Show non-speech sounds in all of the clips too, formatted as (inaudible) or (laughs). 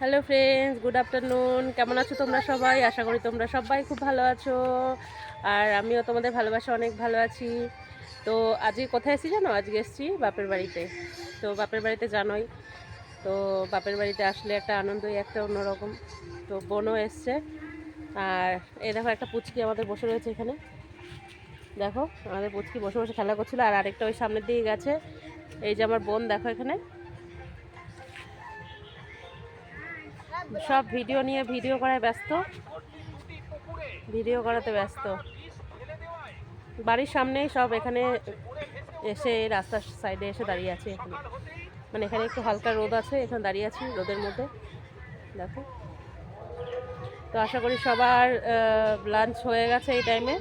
Hello friends, good afternoon. কেমন আছো তোমরা সবাই? আশা করি তোমরা সবাই খুব ভালো আছো। আর আমিও তোমাদের ভালোবাসা অনেক ভালো আছি। তো আজকে কোথায় এসেছি জানো? আজকে এসেছি বাপের বাড়িতে। তো বাপের বাড়িতে জানোই। তো বাপের বাড়িতে আসলে একটা আনন্দই, একটা অন্যরকম। তো বোনও এসছে। আর এই দেখো, একটা পুচকি আমাদের বসে রয়েছে এখানে। দেখো, আমাদের পুচকি বসে বসে খেলা করছিল। আর আরেকটা ওই সামনের দিকে গেছে। এই যে আমার বোন, দেখো এখানে। সব ভিডিও নিয়ে ভিডিও করায় ব্যস্ত। ভিডিও করাতে ব্যস্ত। বাড়ির সামনেই সব এখানে এসে রাস্তার সাইডে এসে দাঁড়িয়ে আছে এখানে। মানে এখানে একটু হালকা রোদ আছে, এখানে দাঁড়িয়ে আছি রোদের মধ্যে। দেখো। তো আশা করি সবার লাঞ্চ হয়ে গেছে এই টাইমে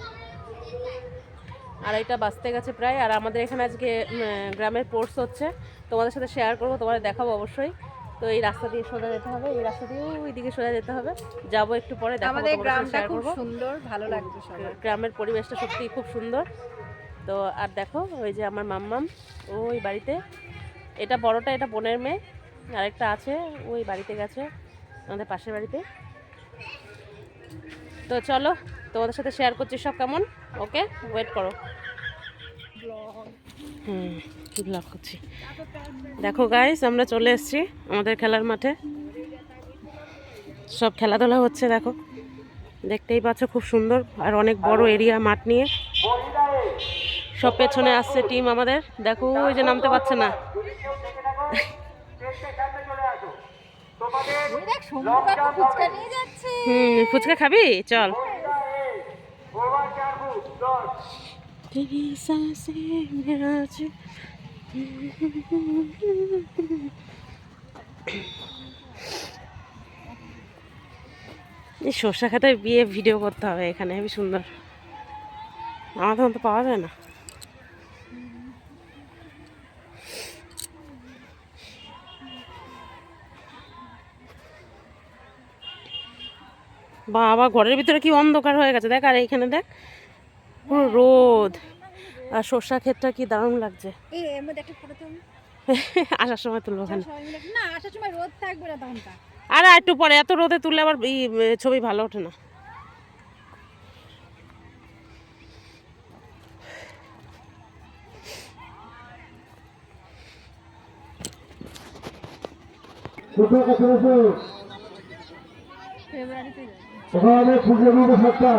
আড়াইটা বাঁচতে গেছে প্রায়। আর আমাদের এখানে আজকে গ্রামের কোর্স হচ্ছে। তোমাদের সাথে শেয়ার করব, তোমাদের দেখাবো অবশ্যই। তো এই রাস্তা দিয়ে সোজা যেতে হবে এই রাস্তা দিয়ে ওই দিকে সোজা যেতে হবে। যাব একটু পরে আমাদের গ্রামটা খুব সুন্দর ভালো লাগছে সবার। গ্রামের পরিবেশটা সত্যিই খুব সুন্দর। তো আর দেখো ওই যে আমার মাম্মাম ওই বাড়িতে। এটা বড়টা এটা বোনের মেয়ে আরেকটা আছে ওই বাড়িতে গেছে আমাদের পাশের বাড়িতে। তো চলো তোমাদের সাথে শেয়ার করছি সব কেমন? ওকে ওয়েট করো। হুম ব্লগ করছি। দেখো গাইস আমরা চলে এসেছি আমাদের খেলার মাঠে। সব খেলাধুলা হচ্ছে দেখো। দেখতেই পাচ্ছ খুব সুন্দর আর অনেক বড় এরিয়া মাঠ নিয়ে। সব পেছনে আসছে টিম আমাদের। দেখো ওই যে নামতে পারছে না। হুম ফুচকা খাবি? চল। এই সর্ষা খাতে বিয়ে ভিডিও করতে হবে এখানে, হেবি সুন্দর। আমাদের মতো পাওয়া যায় না। বাবা, ঘরের ভিতরে কি অন্ধকার হয়ে গেছে? দেখ, আর এইখানে দেখ। পুরো রোদ। আর সর্ষা ক্ষেতটা কি দারুণ লাগছে। (laughs) আসার সময় তুলবো ওখানে। না আসার সময় রোদ থাকবে না তখনটা আর একটু পরে এত রোদে তুললে আবার এই ছবি ভালো ওঠে না। ফেব্রুয়ারিতে ওখানে দিতে সপ্তাহ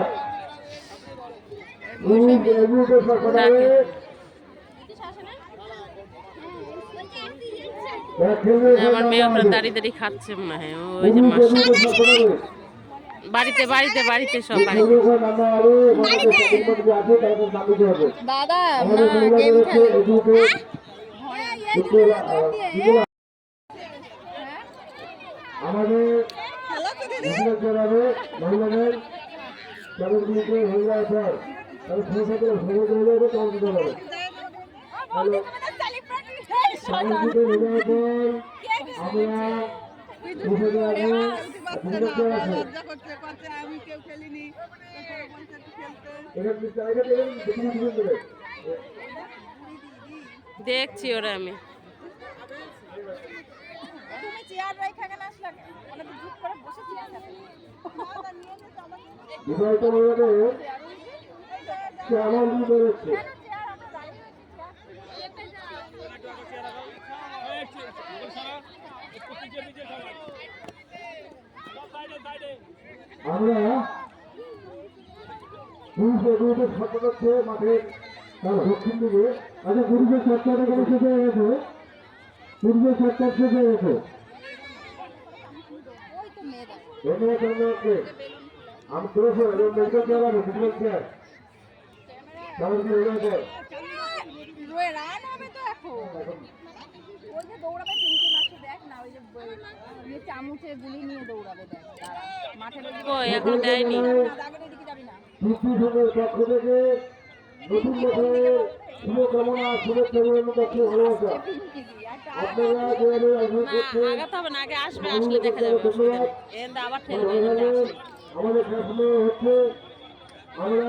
আমার মেয়ে ওখানে দাঁড়িয়ে দাঁড়িয়ে খাচ্ছে মনে হয় ওই যে মাস বাড়িতে বাড়িতে বাড়িতে সব বাড়িতে দাদা না গেম খেলে আমাদের মহিলাদের দেখছি ওরা আমি। তুমি চেয়ার রাখা কেন আসলে ঝুপ করে বসে চেয়ার খাবে বিষয়টা যাবে দিকে বেরোচ্ছে আমরা পুরুষের গুরুদের ছাত্র করছে মাঠে তার দক্ষিণ দিকে। আচ্ছা পুরুষের শেষ হয়ে গেছে। পুরুষের ছাত্র শেষ হয়ে গেছে। মেয়েরা ধন্যবাদ আমি তুলেছি এবং মেডিকেল চেয়ার আছে মেডিকেল চেয়ার তাহলে কি রান হবে তো এখন। ওই যে দৌড়াবে তিনটে মাসে দেখ না ওই যে চামচে গুলি নিয়ে দৌড়াবে দেখ মাঠের এখন দেয়নি। পক্ষ থেকে নতুন বছরের শুভকামনা শুভেচ্ছা ভালোবাসা আপনারা যেভাবে আয়োজন করছেন আমাদের শাসনে হচ্ছে। আমরা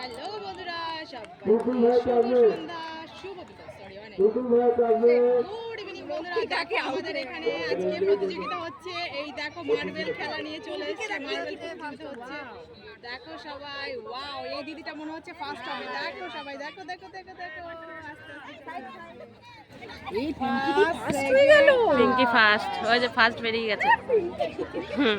হ্যালো বন্ধুরা সবাই চাইবে সন্ধ্যা শুভ বিকাল সরি অনেক। গুড ইভিনিং বন্ধুরা দেখো আমাদের এখানে আজকে প্রতিযোগিতা হচ্ছে এই দেখো মার্বেল খেলা নিয়ে চলে এসেছে মার্বেল প্রতিযোগিতা হচ্ছে। দেখো সবাই ওয়াও এই দিদিটা মনে হচ্ছে ফার্স্ট হবে। দেখো সবাই দেখো দেখো দেখো পিঙ্কি ফার্স্ট ওই যে ফার্স্ট বেরিয়ে গেছে। হুম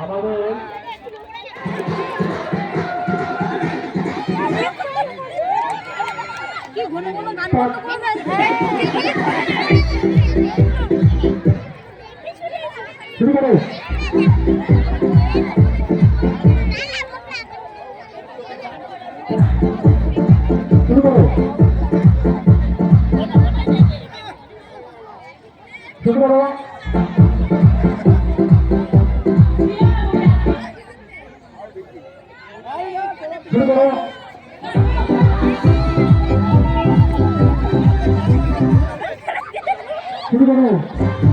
আমাদের 오늘 보면 그리고 그리고 그리고 Mm-hmm.